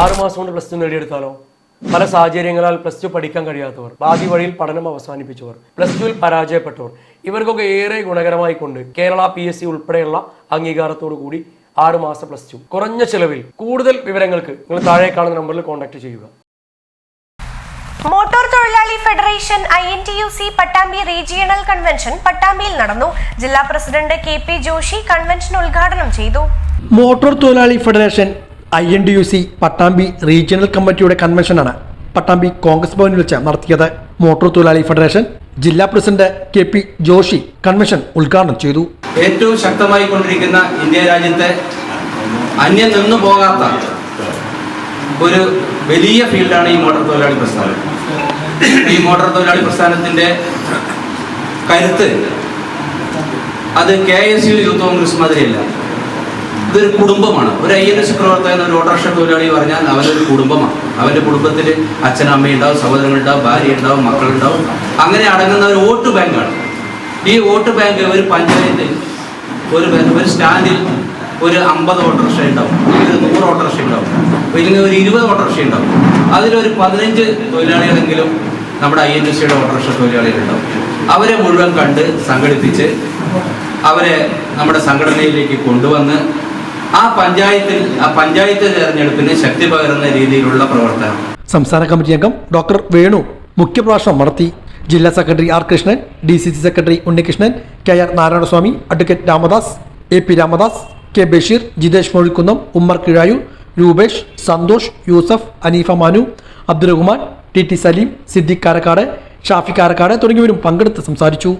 ആറുമാസം കൊണ്ട് plus two നേടിയെടുത്താലോ? പല സാഹചര്യങ്ങളാൽ പ്ലസ് ടു പഠിക്കാൻ കഴിയാത്തവർ ബാധി വഴിയിൽ പഠനം അവസാനിപ്പിച്ചവർ പ്ലസ് ടുവിൽ പരാജയപ്പെട്ടവർ ഇവർക്കൊക്കെ ഏറെ ഗുണകരമായി കൊണ്ട് കേരള പി എസ് സി ഉൾപ്പെടെയുള്ള അംഗീകാരത്തോടു കൂടി ആറ് മാസം പ്ലസ് ടു കുറഞ്ഞ ചെലവിൽ കൂടുതൽ വിവരങ്ങൾക്ക് നിങ്ങൾ താഴെ കാണുന്ന നമ്പറിൽ കോൺടാക്ട് ചെയ്യുക. മോട്ടോർ തൊഴിലാളി federation I N T U C Pattambi regional convention പട്ടാമ്പിയിൽ നടന്നു. ജില്ലാ president K P Joshi convention ഉദ്ഘാടനം ചെയ്തു. മോട്ടോർ തൊഴിലാളി federation I N D U C Pattambi regional കമ്മിറ്റിയുടെ കൺവെൻഷനാണ് പട്ടാമ്പി കോൺഗ്രസ് ഭവനിൽ വെച്ച് നടത്തിയത്. മോട്ടോർ തൊഴിലാളി ഫെഡറേഷൻ ജില്ലാ president K P Joshi convention ഉദ്ഘാടനം ചെയ്തു. ഏറ്റവും ശക്തമായി കൊണ്ടിരിക്കുന്ന ഇന്ത്യ രാജ്യത്തെ അന്യം നിന്നു പോകാത്ത ഒരു വലിയ ഫീൽഡാണ് ഈ മോട്ടോർ തൊഴിലാളി പ്രസ്ഥാനം. ഈ മോട്ടോർ തൊഴിലാളി പ്രസ്ഥാനത്തിന്റെ കരുത്ത് അത് K S U youth Congress മാതിരിയല്ല. ഇതൊരു കുടുംബമാണ്. ഒരു ഐ എൻ എസ് പ്രവർത്തകൻ ഒരു ഓട്ടോറിക്ഷ തൊഴിലാളി പറഞ്ഞാൽ അവനൊരു കുടുംബമാണ്. അവന്റെ കുടുംബത്തിൽ സഹോദരങ്ങൾ സഹോദരങ്ങളുണ്ടാവും ഭാര്യ ഉണ്ടാവും മക്കളുണ്ടാവും അങ്ങനെ അടങ്ങുന്ന ഒരു വോട്ട് ബാങ്കാണ്. ഈ വോട്ട് ബാങ്ക് ഒരു പഞ്ചായത്തിൽ ഒരു ഒരു സ്റ്റാൻഡിൽ ഒരു അമ്പത് ഓട്ടോറിക്ഷ ഉണ്ടാവും ഒരു നൂറ് ഓട്ടോറിക്ഷ ഉണ്ടാവും ഇല്ലെങ്കിൽ ഒരു ഇരുപത് ഓട്ടോറിക്ഷ ഉണ്ടാവും. അതിലൊരു പതിനഞ്ച് തൊഴിലാളികളെങ്കിലും നമ്മുടെ ഐ എൻ എസ് സിയുടെ ഓട്ടോറിക്ഷ തൊഴിലാളികളുണ്ടാവും അവരെ മുഴുവൻ കണ്ട് സംഘടിപ്പിച്ച് അവരെ നമ്മുടെ സംഘടനയിലേക്ക് കൊണ്ടുവന്ന് ആ പഞ്ചായത്തിൽ ആ പഞ്ചായത്ത് തെരഞ്ഞെടുപ്പിന് ശക്തി പകരുന്ന രീതിയിലുള്ള പ്രവർത്തനം. സംസ്ഥാന കമ്മിറ്റി അംഗം ഡോക്ടർ വേണു മുഖ്യപ്രഭാഷണം നടത്തി. ജില്ലാ secretary R Krishnan D C C secretary Unnikrishnan K R Narayanaswamy advocate Ramadas A P Ramadas K Basheer Jithesh Mozhikkunnam Ummer Kizhayu Rupesh Santhosh Yusuf Aneefa Manu Abdurahman T T Saleem Siddique Karakkad Shafi Karakkad തുടങ്ങിയവരും പങ്കെടുത്ത് സംസാരിച്ചു.